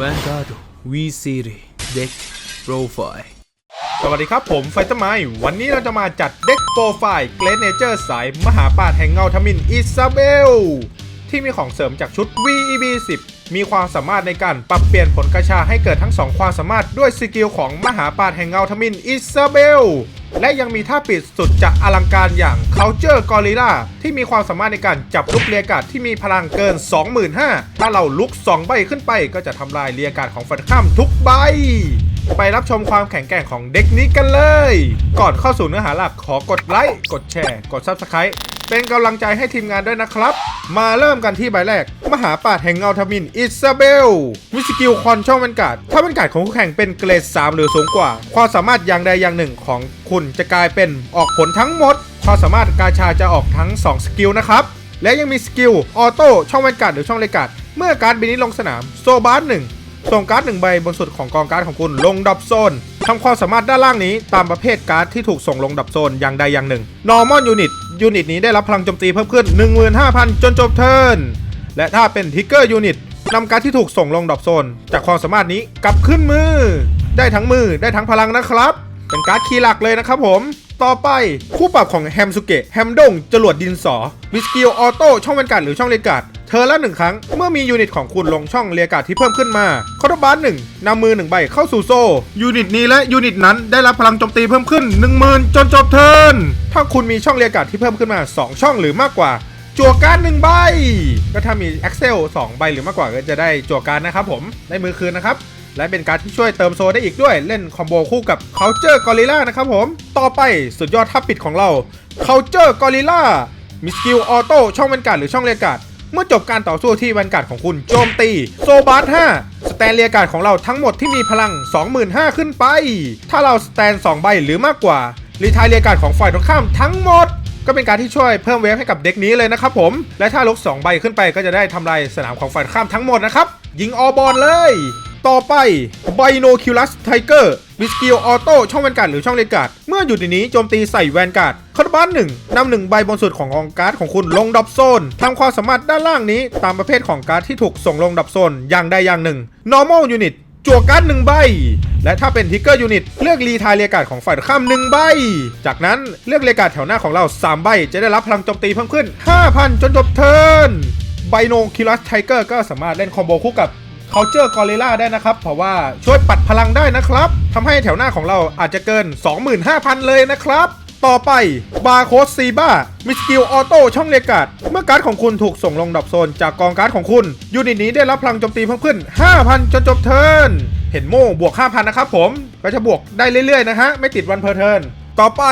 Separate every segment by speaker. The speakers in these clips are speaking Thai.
Speaker 1: Vanguard V Series Deck Profile
Speaker 2: สวัสดีครับผมไฟต์ไมวันนี้เราจะมาจัดเด็กโปรไฟล์เกรดเนเจอร์สายมหาปาชญ์แห่งเงาทมินอิซาเบล ที่มีของเสริมจากชุด VEB 10 มีความสามารถในการปรับเปลี่ยนผลกระชาให้เกิดทั้งสองความสามารถด้วยสกิลของมหาปาชญ์แห่งเงาทมินอิซาเบล และยังมีท่าปิดสุดจะอลังการอย่าง Culture Gorilla ที่มีความสามารถในการจับลูกเรียกาศที่มีพลังเกิน 25,000ถ้าเราลุก 2 ใบขึ้นไปก็จะทำลายเรียกาศของฝันข้ามทุกใบ ไปรับชมความแข็งแกร่งของเด็กนี้กันเลย ก่อนเข้าสู่เนื้อหาหลักขอกดไลค์ กดแชร์ กด Subscribe เป็นกำลังใจให้ทีมงานด้วยนะครับ มาเริ่มกันที่ใบแรก มหาปาชญ์แห่งเงาทมินอิซาเบลวิสกิลคอนช่องบรรกาศถ้าบรรกาศของคู่แข่งเป็นเกรด 3 หรือสูงกว่า ความสามารถอย่างใดอย่างหนึ่งของคุณจะกลายเป็นออกผลทั้งหมด ความสามารถกาชาจะออกทั้ง 2 สกิลนะครับ และยังมีสกิลออโต้ช่องบรรกาศหรือช่องเลกาศเมื่อการ์ดใบนี้ลงสนามโซบาร์หนึ่งส่งการ์ดหนึ่งใบบนสุดของกองการ์ดของคุณลงดับโซน ทำความสามารถด้านล่างนี้ตามประเภทการ์ดที่ถูกส่งลงดับโซนอย่างใดอย่างหนึ่ง normal unit ยูนิตนี้ได้รับพลังโจมตีเพิ่มขึ้น 15,000 จนจบเทิร์น และถ้าเป็นทิกเกอร์ยูนิตนำการ์ดที่ถูกส่งลงดับโซน จากความสามารถนี้กลับขึ้นมือ ได้ทั้งมือได้ทั้งพลังนะครับ เป็นการ์ดคีย์หลักเลยนะครับผม ต่อไปคู่ปรับของแฮมสุเกะแฮมดงจรวดดินสอวิสกิลออโต้ช่องบรรกาศหรือช่องเลกาศ เธอละหนึ่งครั้ง เมื่อมียูนิตของคุณลงช่องเรียกาศที่เพิ่มขึ้นมาคอร์บานหนึ่งนำมือหนึ่งใบเข้าสู่โซ่ ยูนิตนี้และยูนิตนั้นได้รับพลังโจมตีเพิ่มขึ้น 10,000 จนจบเทิร์นถ้าคุณมีช่องเรียกาศที่เพิ่มขึ้นมา 2 ช่องหรือมากกว่าจั่วการ์ดหนึ่งใบ ก็ถ้ามี Excel 2 ใบหรือมากกว่าก็จะได้จั่วการ์ดนะครับผม ได้มือคืนนะครับ และเป็นการดที่ช่วยเติมโซได้อีกด้วย เล่นคอมโบคู่กับ Culture Gorilla นะครับผม ต่อไปสุดยอดทัพปิดของเรา Culture Gorilla มีสกิลออโต้ช่องบรรกาศหรือช่องเรียกาศ เมื่อจบการต่อสู้ที่บรรกาศของคุณโจมตี โซบาร์5สแตนเรียกาศของเราทั้งหมดที่มีพลัง 25,000 ขึ้นไป ถ้าเราสแตน 2 ใบหรือมากกว่า รีทายเรียกาศของฝ่ายตรงข้ามทั้งหมด ก็เป็นการที่ช่วยเพิ่มเวฟให้กับเด็กนี้เลยนะครับผม และถ้าลุก2ใบขึ้นไปก็จะได้ทำลายสนามของฝ่ายตรงข้ามทั้งหมดนะครับยิงออบอลเลย ต่อไปไบโนคิลัสไทเกอร์ วิสกิลออโต้ช่องแวนการ์ดหรือช่องเลนการ์ดเมื่ออยู่ในนี้โจมตีใส่แวนการ์ดคาร์บันหนึ่งนำหนึ่งใบบนสุดของกองการ์ดของคุณลงดับโซนทำความสามารถด้านล่างนี้ตามประเภทของการ์ดที่ถูกส่งลงดับโซนอย่างใดอย่างหนึ่ง normal unit จั่วการ์ดหนึ่งใบ และถ้าเป็นทิกเกอร์ยูนิตเลือกรีทายเรียกาศของฝ่ายข้ามหนึ่งใบ จากนั้นเลือกเรียกาศแถวหน้าของเรา 3 ใบ จะได้รับพลังโจมตีเพิ่มขึ้น 5,000 จนจบเทิร์นไบโนคิลัสไทเกอร์ก็สามารถเล่นคอมโบคู่กับ Culture Gorilla ได้นะครับ เพราะว่าช่วยปัดพลังได้นะครับทำให้แถวหน้าของเราอาจจะเกิน 25,000 เลยนะครับ ต่อไปบาร์โคสซีบ้ามิสกิลออโต้ช่องเลกาดเมื่อการ์ดของคุณถูกส่งลงดับโซน จากกองการ์ดของคุณยูนิตนี้ได้รับพลังโจมตีเพิ่มขึ้น 5,000 จนจบเทิร์นเห็นโม่บวก 5,000 นะครับผม ก็จะบวกได้เรื่อยๆนะฮะไม่ติดวันเพอร์เทิร์นต่อไป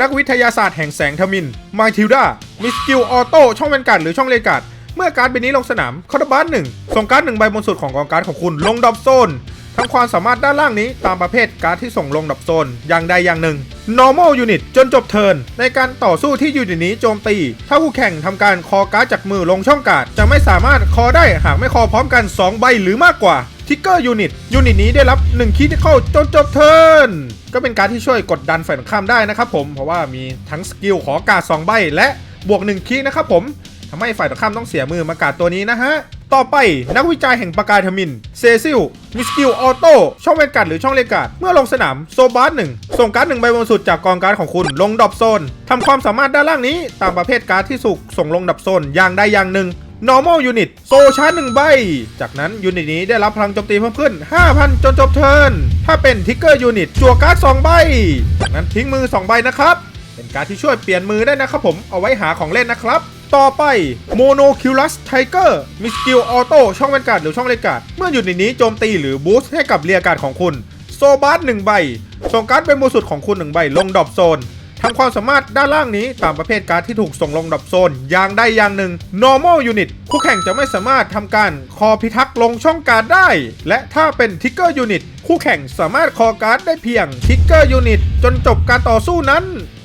Speaker 2: นักวิทยาศาสตร์แห่งแสงทมินมาทิลดามิสกิลออโต้ช่องแวนการ์ดหรือช่องเลกาด เมื่อการ์ดใบนี้ลงสนามคาร์บันหนึ่งส่งการ์ดหนึ่งใบบนสุดของกองการ์ดของคุณลงดับโซนทั้งความสามารถด้านล่างนี้ตามประเภทการ์ดที่ส่งลงดับโซนอย่างใดอย่างหนึ่ง normal unit จนจบเทิร์นในการต่อสู้ที่ยูนิตนี้โจมตี ถ้าคู่แข่งทำการคอการ์ดจากมือลงช่องการ์ดจะไม่สามารถคอได้หากไม่คอพร้อมกัน 2 ใบหรือมากกว่าทิกเกอร์ยูนิตยูนิตนี้ได้รับ1คีที่เข้าจนจบเทิร์นก็เป็นการที่ช่วยกดดันฝ่ายตรงข้ามได้นะครับผมเพราะว่ามีทั้งสกิลขอการ์ด2ใบและบวก1คีนะครับผม ทำให้ฝ่ายตรงข้ามต้องเสียมือมากาดตัวนี้นะฮะ ต่อไปนักวิจัยแห่งประกายทมิน เซซิลมิสกิลออโต้ช่องเวนการ์ดหรือช่องเลกาดเมื่อลงสนามโซบาร์หนึ่งส่งการ์ดหนึ่งใบบนสุดจากกองการ์ดของคุณลงดรอปโซนทำความสามารถด้านล่างนี้ตามประเภทการ์ดที่สุกส่งลงดับโซนอย่างใดอย่างหนึ่ง normal unit โซชาร์จหนึ่งใบ จากนั้นยูนิตนี้ได้รับพลังโจมตีเพิ่มขึ้น 5,000 จนจบเทิร์น ถ้าเป็นทิกเกอร์ยูนิตจั่วการ์ด2ใบ จากนั้นทิ้งมือ 2 ใบนะครับ เป็นการที่ช่วยเปลี่ยนมือได้นะครับผม เอาไว้หาของเล่นนะครับ ต่อไปโมโนคิวลัสไทเกอร์มีสกิลออโต้ช่องแวนการ์ดหรือช่องเลกาดเมื่ออยู่ในนี้โจมตีหรือบูสต์ให้กับเรียการ์ดของคุณ โซบาร์หนึ่งใบส่งการ์ดเป็นโมสุดของคุณหนึ่งใบลงดอปโซนทำความสามารถด้านล่างนี้ตามประเภทการ์ดที่ถูกส่งลงดรอปโซน อย่างใดอย่างหนึ่ง normal unit คู่แข่งจะไม่สามารถทำการคอพิทักษ์ลงช่องการ์ดได้ และถ้าเป็นทิกเกอร์ยูนิตคู่แข่งสามารถคอการ์ดได้เพียงทิกเกอร์ยูนิตจนจบการต่อสู้นั้น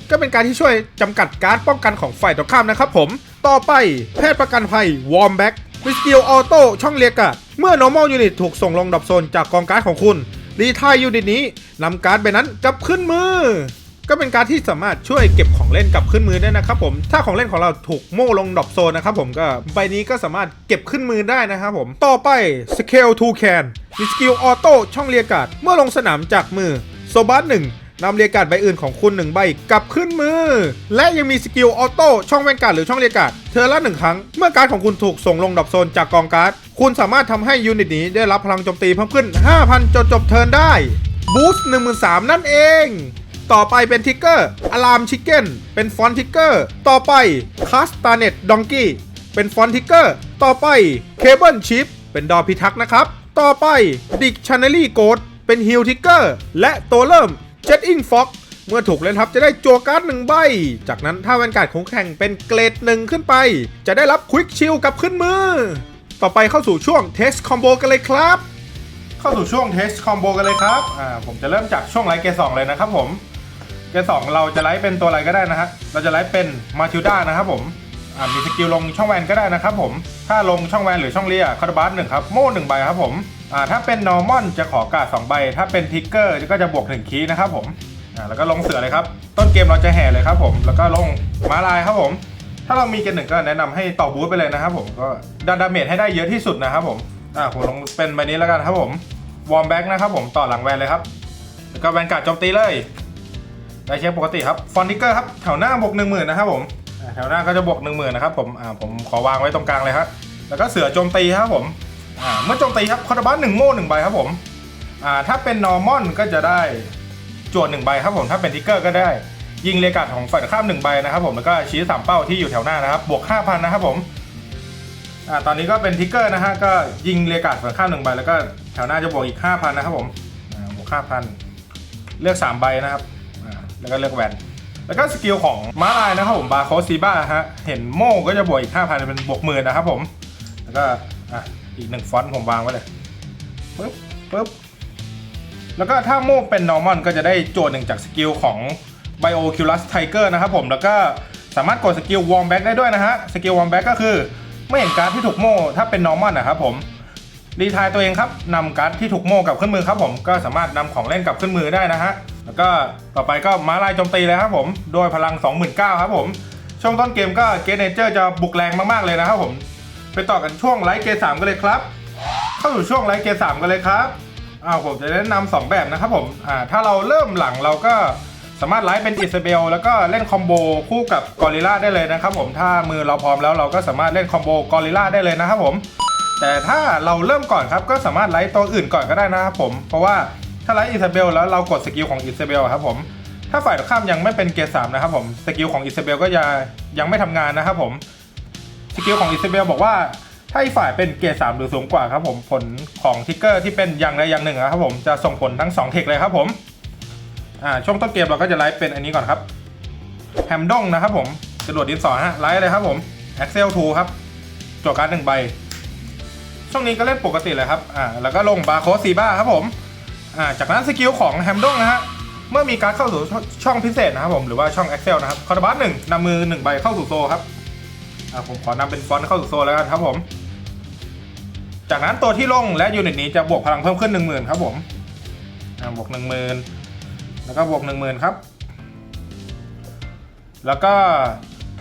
Speaker 2: ก็เป็นการที่ช่วยจำกัดการป้องกันของฝ่ายตรงข้ามนะครับผม ต่อไปแพทย์ประกันภัยวอร์มแบ็กวิสกิลออโต้ช่องเรียกาดเมื่อ normal unit ถูกส่งลงดับโซนจากกองการ์ดของคุณ รีทายยูนิตนี้นำการ์ดใบนั้นกลับขึ้นมือ ก็เป็นการที่สามารถช่วยเก็บของเล่นกลับขึ้นมือได้นะครับผม ถ้าของเล่นของเราถูกโม่ลงดรอปโซนนะครับผมก็ใบนี้ก็สามารถเก็บขึ้นมือได้นะครับผม ต่อไป Scale to Can มีสกิลออโต้ช่องเรียกกาดเมื่อลงสนามจากมือโซบัสหนึ่ง นำเรียกการ์ดใบอื่นของคุณหนึ่งใบกลับขึ้นมือ และยังมีสกิลออโต้ช่องแวนการ์ดหรือช่องเรียกการ์ดเธอละหนึ่งครั้ง เมื่อการ์ดของคุณถูกส่งลงดรอปโซนจากกองการ์ด คุณสามารถทำให้ยูนิตนี้ได้รับพลังโจมตีเพิ่มขึ้น 5,000 จนจบเทิร์นได้บูสต์13,000นั่นเอง ต่อไปเป็นทิกเกอร์อะลามชิคเก้นเป็นฟอนทิกเกอร์ต่อไปคาสตาเน็ตดองกี้เป็นฟอนทิกเกอร์ต่อไปเคเบิลชิปเป็นดอพิทักษ์นะครับ ต่อไปดิกชันเนลี่โกดเป็นฮิลทิกเกอร์และตัวเริ่ม เจ็ตอิงฟ็อกเมื่อถูกเล่นทับจะได้จั่วการ์ดหนึ่งใบ จากนั้นถ้าแวนการ์ดของแข่งเป็นเกรดหนึ่งขึ้นไป จะได้รับควิกชิลกับขึ้นมือ ต่อไปเข้าสู่ช่วงเทสคอมโบกันเลยครับ เข้าสู่ช่วงเทสคอมโบกันเลยครับ อ่าผมจะเริ่มจากช่วงไลท์เกสองเลยนะครับผม เกสองเราจะไลท์เป็นตัวอะไรก็ได้นะฮะ เราจะไลท์เป็นมาทิลดานะครับผม มีสกิลลงช่องแวนก็ได้นะครับผม ถ้าลงช่องแวนหรือช่องเลียคาร์บัสหนึ่งครับโม่หนึ่งใบครับผมถ้าเป็นนอร์มอนจะขอกาดสองใบ ถ้าเป็นทิกเกอร์ก็จะบวกหนึ่งคีนะครับผมแล้วก็ลงเสือเลยครับ ต้นเกมเราจะแห่เลยครับผม แล้วก็ลงม้าลายครับผม ถ้าเรามีเกณฑ์หนึ่งก็แนะนำให้ต่อบูทไปเลยนะครับผม ก็ดันดาเมจให้ได้เยอะที่สุดนะครับผม อ่าผมลงเป็นใบนี้แล้วกันครับผม วอร์มแบ็กนะครับผมต่อหลังแวนเลยครับ แล้วก็แวนการ์ดโจมตีเลย ได้เช็คปกติครับ ฟอนติเกอร์ครับ แถวหน้าบวกหนึ่งหมื่นนะครับผม แถวหน้าก็จะบวกหนึ่งหมื่นนะครับผมอ่าผมขอวางไว้ตรงกลางเลยครับแล้วก็เสือโจมตีครับผมอ่าเมื่อโจมตีครับคอร์บัสหนึ่งโม่หนึ่งใบครับผมอ่าถ้าเป็นนอร์มอนก็จะได้จวดหนึ่งใบครับผมถ้าเป็นทิกเกอร์ก็ได้ ยิงเรียกาดของฝ่ายข้ามหนึ่งใบนะครับผมแล้วก็ชี้สามเป้าที่อยู่แถวหน้านะครับบวกห้าพันนะครับผมอ่าตอนนี้ก็เป็นทิกเกอร์นะฮะก็ยิงเรียกาดฝ่ายข้ามหนึ่งใบแล้วก็แถวหน้าจะบวกอีกห้าพันนะครับผมอ่าบวกห้าพันเลือก3ใบนะครับอ่าแล้วก็เลือกแวน แล้วก็สกิลของม้าลายนะครับผมบาโคซีบ้าฮะเห็นโม่ก็จะบวกอีก 5,000 เป็นบวกหมื่นนะครับผม แล้วก็อะอีกหนึ่งฟอนต์ผมวางไว้เลยปึ๊บปึ๊บแล้วก็ถ้าโม่เป็นนอร์มอนก็จะได้โจทย์หนึ่งจากสกิลของไบโอคิวลัสไทเกอร์นะครับผมแล้วก็สามารถกดสกิลวอร์มแบ็กได้ด้วยนะฮะสกิลวอร์มแบ็กก็คือไม่เห็นการ์ดที่ถูกโม่ถ้าเป็นนอร์มอนนะครับผม รีทายตัวเองครับนำการ์ดที่ถูกโม่กลับขึ้นมือครับผมก็สามารถนำของเล่นกลับขึ้นมือได้นะฮะแล้วก็ต่อไปก็ม้าลายโจมตีเลยครับผมโดยพลัง 29,000ครับผมช่วงต้นเกมก็เกเนเจอร์จะบุกแรงมากๆเลยนะครับผม ไปต่อกันช่วงไลท์เกสามกันเลยครับ เข้าสู่ช่วงไลท์เกสามกันเลยครับอ้าวผมจะแนะนำสองแบบนะครับผมอ่าถ้าเราเริ่มหลังเราก็สามารถไลฟ์เป็นอิซาเบลแล้วก็เล่นคอมโบคู่กับกอริลลาได้เลยนะครับผมถ้ามือเราพร้อมแล้วเราก็สามารถเล่นคอมโบกอริลลาได้เลยนะครับผม แต่ถ้าเราเริ่มก่อนครับก็สามารถไลท์ตัวอื่นก่อนก็ได้นะครับผม เพราะว่าถ้าไลท์อิซาเบลแล้วเรากดสกิลของอิซาเบลครับผมถ้าฝ่ายตรงข้ามยังไม่เป็นเกรดสามนะครับผมสกิลของอิซาเบลก็จะยังไม่ทำงานนะครับผมสกิลของอิซาเบลบอกว่าถ้าอีกฝ่ายเป็นเกรดสามหรือสูงกว่าครับผมผลของทิกเกอร์ที่เป็นอย่างใดอย่างหนึ่งนะครับผมจะส่งผลทั้งสองเทคเลยครับผมอ่าช่วงต้นเกมเราก็จะไลท์เป็นอันนี้ก่อนครับแฮมดงนะครับผมกระโดดินสอฮะไลท์เลยครับผม Excel 2ครับจวการ์ดหนึ่งใบ ช่วงนี้ก็เล่นปกติเลยครับอ่าแล้วก็ลงบาโคซีบ้าครับผมอ่าจากนั้นสกิลของแฮมดงนะฮะเมื่อมีการเข้าสู่ช่องพิเศษนะครับผมหรือว่าช่อง Excel นะครับคอร์บัสหนึ่งนำมือหนึ่งใบเข้าสู่โซครับอ่าผมขอนำเป็นฟอนต์เข้าสู่โซแล้วกันครับผม จากนั้นตัวที่ลงและยูนิตนี้จะบวกพลังเพิ่มขึ้น 1 0,000 ครับผมอ่าบวก1 0,000 แล้วก็บวก10,000 ครับ แล้วก็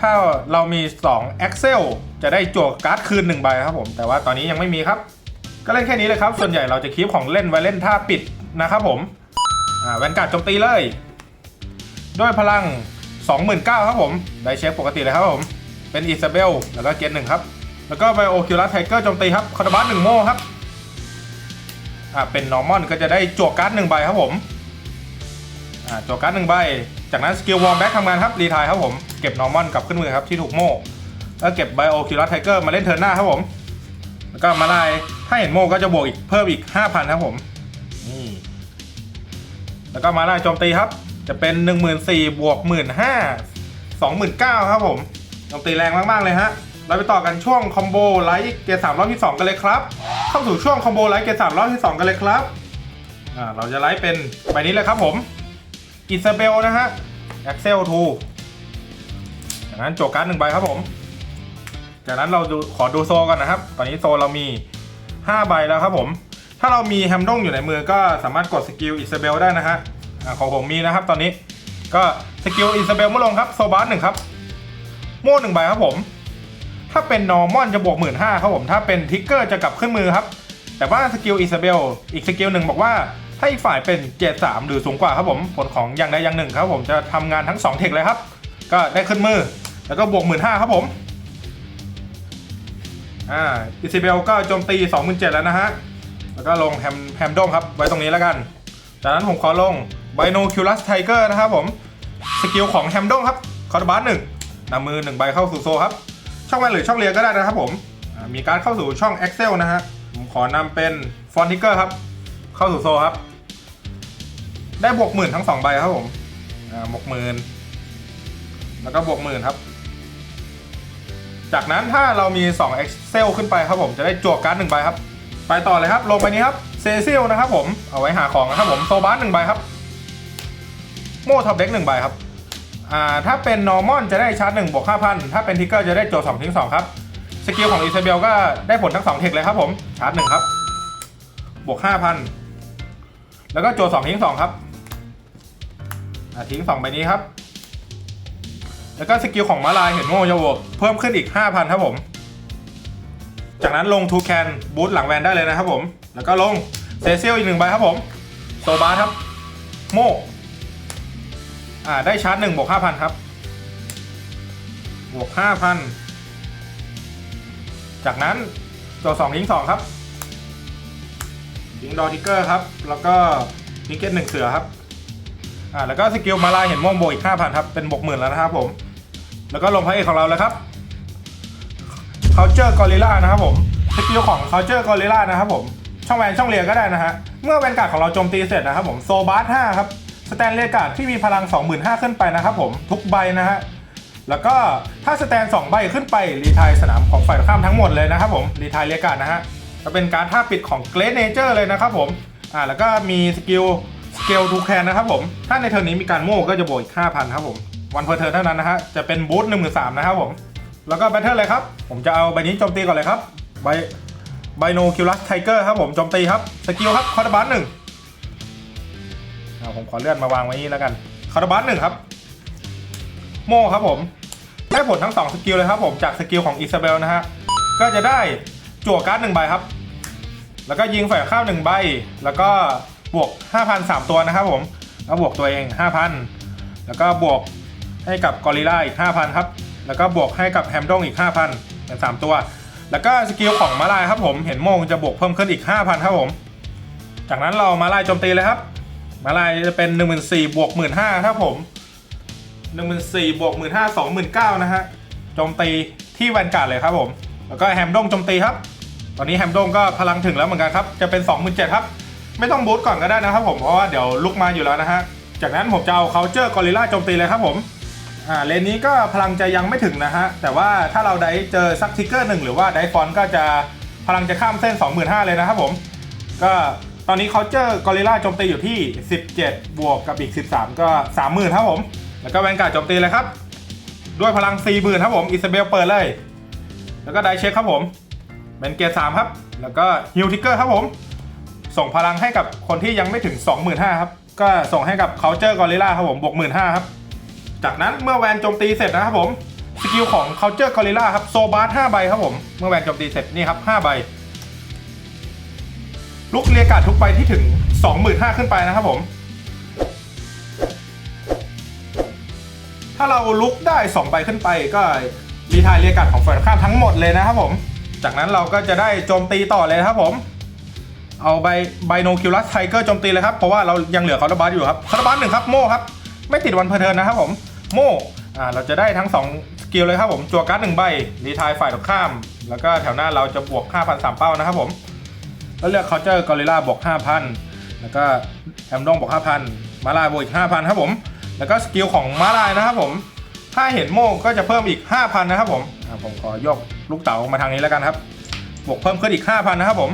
Speaker 2: ถ้าเรามี2 Excel จะได้จั่วการ์ดคืน1ใบครับผม แต่ว่าตอนนี้ยังไม่มีครับ ก็เล่นแค่นี้เลยครับ ส่วนใหญ่เราจะคีบของเล่นไว้เล่นท่าปิดนะครับผมอ่าแวนการ์ดโจมตีเลย ด้วยพลัง 29,000ครับผม ได้เช็คปกติเลยครับผม เป็นอิซาเบล แล้วก็เกตหนึ่งครับ แล้วก็ไบโอคิวลัสไทเกอร์โจมตีครับคาร์บัสหนึ่งโม่ครับอ่าเป็นนอร์มอนก็จะได้จั่วการ์ดหนึ่งใบครับผมอ่าจั่วการ์ดหนึ่งใบ จากนั้นสกิลวอร์มแบ็กทำงานครับรีทายครับผม เก็บนอร์มอนกลับขึ้นมือครับที่ถูกโม่แล้วเก็บไบโอคิวลัสไทเกอร์มาเล่นเทิร์นหน้าครับผม แล้วก็มาไล่ถ้าเห็นโม่ก็จะบวกอีกเพิ่มอีก 5,000 ครับผมนี่แล้วก็มาไล่โจมตีครับ จะเป็น 1 4 0 0 0บวก1 5 0 0 29,000 ครับผมโจมตีแรงมาก ๆ เลยฮะเราไปต่อกันช่วงคอมโบไลท์เกรดสามรอบที่2กันเลยครับ เข้าสู่ช่วงคอมโบไลท์เกรดสามรอบที่2กันเลยครับอ่าเราจะไลท์เป็นใบนี้เลยครับผม อิซาเบลนะฮะ Excel 2จากนั้นโจกการ์ดหนึ่งใบครับผม จากนั้นเราดูขอดูโซก่อนนะครับ ตอนนี้โซเรามี 5 ใบแล้วครับผม ถ้าเรามีแฮมดงอยู่ในมือก็สามารถกดสกิลอิซาเบลได้นะฮะอ่าของผมมีนะครับตอนนี้ก็สกิลอิซาเบลมื่อลงครับโซบาร์หนึ่งครับ โม่หนึ่งใบครับผม ถ้าเป็นนอร์มอนจะบวกหมื่นห้าครับผม ถ้าเป็นทิกเกอร์จะกลับขึ้นมือครับ แต่ว่าสกิลอิซาเบลอีกสกิลหนึ่งบอกว่า ถ้าอีกฝ่ายเป็นเจดสามหรือสูงกว่าครับผมผลของอย่างใดอย่างหนึ่งครับผมจะทำงานทั้งสองเทคเลยครับ ก็ได้ขึ้นมือ แล้วก็บวกหมื่นห้าครับผมอ่าอิซาเบลก็โจมตีสองหมื่นเจ็ดแล้วนะฮะ แล้วก็ลงแฮมแฮมดงครับ ไว้ตรงนี้แล้วกัน จากนั้นผมขอลงไบโนคิวลัสไทเกอร์นะครับผม สกิลของแฮมดงครับ คอร์ดบาร์หนึ่งนำมือหนึ่งใบเข้าสู่โซครับ ช่องแวนหรือช่องเลียก็ได้นะครับผม มีการเข้าสู่ช่อง Excel นะฮะ ผมขอนำเป็นฟอนติเกอร์ครับ เข้าสู่โซครับ ได้บวกหมื่นทั้งสองใบครับผมอ่าบวกหมื่นแล้วก็บวกหมื่นครับ จากนั้นถ้าเรามี2 Excel ขึ้นไปครับผมจะได้จวกการ์ดหนึ่งใบครับ ไปต่อเลยครับลงไปนี้ครับเซซิลนะครับผมเอาไว้หาของนะครับผมโซบาร์หนึ่งใบครับ โม่ท็อปเด็กหนึ่งใบครับอ่าถ้าเป็นนอร์มอนจะได้ชาร์จหนึ่งบวกห้าพันถ้าเป็นทิกเกอร์จะได้โจทย์สองทิ้งสองครับสกิลของอิซาเบลก็ได้ผลทั้งสองเทคเลยครับผมชาร์จหนึ่งครับบวกห้าพันแล้วก็โจทย์สองทิ้งสองครับ อ่าทิ้งสองใบนี้ครับ แล้วก็สกิลของมาลายเห็นโม่จะบวเพิ่มขึ้นอีกห้าพันครับผม จากนั้นลงทูแคนบูทหลังแวนได้เลยนะครับผม แล้วก็ลงเซเซียลอีกหนึ่งใบครับผมโซบาร์ครับ โม่อ่าได้ชาร์จหนึ่งบวกห้าพันครับ บวกห้าพันจากนั้นตัวสองทิ้งสองครับทิ้งดอทิกเกอร์ครับ แล้วก็ทิกเก็ตหนึ่งเสือครับ อ่าแล้วก็สกิลมาลายเห็นม่วงโบอีกห้าพันครับ เป็นบกหมื่นแล้วนะครับผม แล้วก็ลงพระเอกของเราเลยครับเคาเจอร์กอริล่านะครับผมสกิลของเคาเจอร์กอริล่านะครับผม ช่องแวนช่องเรียก็ได้นะฮะ เมื่อแวนการ์ดของเราโจมตีเสร็จนะครับผมโซบาร์5ครับสแตนเลการ์ดที่มีพลัง 25,000 ขึ้นไปนะครับผมทุกใบนะฮะแล้วก็ถ้าสแตน2ใบขึ้นไปรีทายสนามของฝ่ายตรงข้ามทั้งหมดเลยนะครับผมรีทายเรียการ์ดนะฮะก็เป็นการท่าปิดของเกรดเนเจอร์เลยนะครับผมอ่าแล้วก็มีสกิล เกลทูแคนนะครับผม ถ้าในเทอร์นนี้มีการโม่ก็จะบวกอีก5,000ครับผม วันเพอร์เทอร์เท่านั้นนะฮะ จะเป็นบูท1 3 0 0 0นสามนะครับผม แล้วก็แบทเทิลเลยครับ ผมจะเอาใบนี้โจมตีก่อนเลยครับ ใบไบโนคิวลัสไทเกอร์ครับผมโจมตีครับ สกิลครับคอร์บัสหนึ่งอ่าผมขอเลื่อนมาวางไว้นี่แล้วกันคอร์บัสหนึ่งครับ โม่ครับผมได้ผลทั้ง 2 สกิลเลยครับผมจากสกิลของอิซาเบลนะฮะ ก็จะได้จั่วการ์ดหนึ่งใบครับ แล้วก็ยิงแฝ่ายข้าวหนึ่งใบ แล้วก็ บวก 5,000 3 ตัวนะครับผมแล้วบวกตัวเอง 5,000 แล้วก็บวกให้กับกอริลลาอีก 5,000 ครับ แล้วก็บวกให้กับแฮมดงอีก 5,000 เป็น 3 ตัว แล้วก็สกิลของมาลายครับผมเห็นโมงจะบวกเพิ่มขึ้นอีก 5,000 ครับผม จากนั้นเรามาลายโจมตีเลยครับ มาลายจะเป็น 14,000บวก15,000ครับผม14,000บวก15,000 29,000นะฮะโจมตีที่แวนการ์ดเลยครับผม แล้วก็แฮมดงโจมตีครับ ตอนนี้แฮมดงก็พลังถึงแล้วเหมือนกันครับ จะเป็น 27,000ครับ ไม่ต้องบูทก่อนก็ได้นะครับผมเพราะว่าเดี๋ยวลุกมาอยู่แล้วนะฮะจากนั้นผมจะเอาเคาเจอร์กอริลลาโจมตีเลยครับผมอ่าเลนนี้ก็พลังจะยังไม่ถึงนะฮะแต่ว่าถ้าเราได้เจอซักทิกเกอร์หนึ่งหรือว่าได้ฟอนก็จะพลังจะข้ามเส้น 25,000 เลยนะครับผมก็ตอนนี้เคาเจอร์กอริลลาโจมตีอยู่ที่ 17 บวกกับอีก 13 ก็ 30,000ครับผม แล้วก็แวนการ์ดโจมตีเลยครับ ด้วยพลัง 40,000ครับผมอิซาเบลเปิดเลย แล้วก็ได้เช็คครับผมเป็นเกียร์3ครับ แล้วก็ฮิลทิกเกอร์ครับผม ส่งพลังให้กับคนที่ยังไม่ถึง 25,000ครับ ก็ส่งให้กับเคาเจอร์กอริลลาครับผมบวก15,000ครับ จากนั้นเมื่อแวนโจมตีเสร็จนะครับผมสกิลของ Culture Gorilla ครับโซบาร์5ใบครับผมเมื่อแวนโจมตีเสร็จนี่ครับ5ใบลุกเรียกาดทุกใบที่ถึง 25,000 ขึ้นไปนะครับผม ถ้าเราลุกได้ 2 ใบขึ้นไปก็รีทายเรียกาดของฝ่ายข้ามทั้งหมดเลยนะครับผม จากนั้นเราก็จะได้โจมตีต่อเลยครับผม เอาใบไบโนคิวลัสไทเกอร์โจมตีเลยครับ เพราะว่าเรายังเหลือคาร์บัสอยู่ครับคาร์บัสหนึ่งครับโม่ครับ ไม่ติดวันเพอเทินนะครับผม โม่อ่าเราจะได้ทั้ง2สกิลเลยครับผมจัวการ์ดหนึ่งใบรีทายฝ่ายตรงข้าม แล้วก็แถวหน้าเราจะบวก 5,000สามเป้านะครับผม แล้วเลือกเคาเจอร์กอริลลาบวก5,000 แล้วก็แฮมดงบวก5,000 มาลายบวกอีก5,000ครับผม แล้วก็สกิลของมาลายนะครับผม ถ้าเห็นโม่ก็จะเพิ่มอีก 5,000 นะครับผมผมขอยกลูกเต๋ามาทางนี้แล้วกันครับ บวกเพิ่มขึ้นอีก 5,000 นะครับผม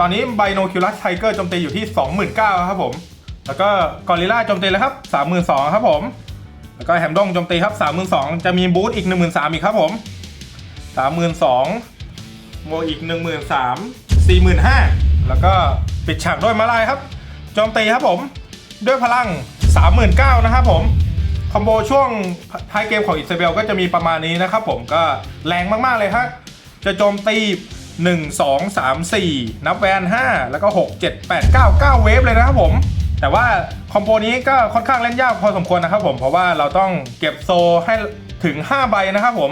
Speaker 2: ตอนนี้ไบโนคิวลัสไทเกอร์โจมตีอยู่ที่ 29,000ครับผม แล้วก็กอริลลาโจมตีเลยครับ 32,000ครับผม แล้วก็แฮมดงโจมตีครับ32,000จะมีบูทอีก 13,000อีกครับผม 32,000โมอีก 13,000 45,000 แล้วก็ปิดฉากด้วยมาลายครับ โจมตีครับผม ด้วยพลัง 39,000นะครับผมคอมโบช่วงท้ายเกมของอิซาเบลก็จะมีประมาณนี้นะครับผมก็แรงมาก ๆ เลยฮะจะโจมตี 1 2 3 4 นับแวน5 แล้วก็ 6 7 8 9 9 เวฟเลยนะครับผม แต่ว่าคอมโบนี้ก็ค่อนข้างเล่นยากพอสมควรนะครับผม เพราะว่าเราต้องเก็บโซให้ถึง 5 ใบนะครับผม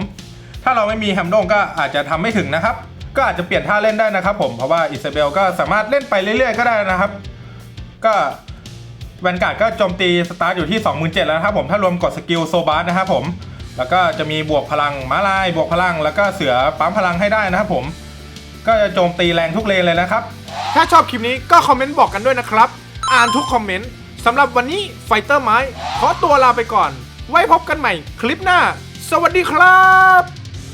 Speaker 2: ถ้าเราไม่มีแฮมดงก็อาจจะทำไม่ถึงนะครับ ก็อาจจะเปลี่ยนท่าเล่นได้นะครับผม เพราะว่าอิซาเบลก็สามารถเล่นไปเรื่อยๆ ก็ได้นะครับ ก็แวนการ์ดก็โจมตีสตาร์ทอยู่ที่ 27,000แล้วนะครับผม ถ้ารวมกดสกิลโซบาร์นะครับผม แล้วก็จะมีบวกพลังม้าลาย บวกพลัง แล้วก็เสือปั๊มพลังให้ได้นะครับผม ก็จะโจมตีแรงทุกเลนเลยนะครับ ถ้าชอบคลิปนี้ก็คอมเมนต์บอกกันด้วยนะครับ อ่านทุกคอมเมนต์สำหรับวันนี้ไฟเตอร์ไม้ขอตัวลาไปก่อน ไว้พบกันใหม่คลิปหน้า สวัสดีครับ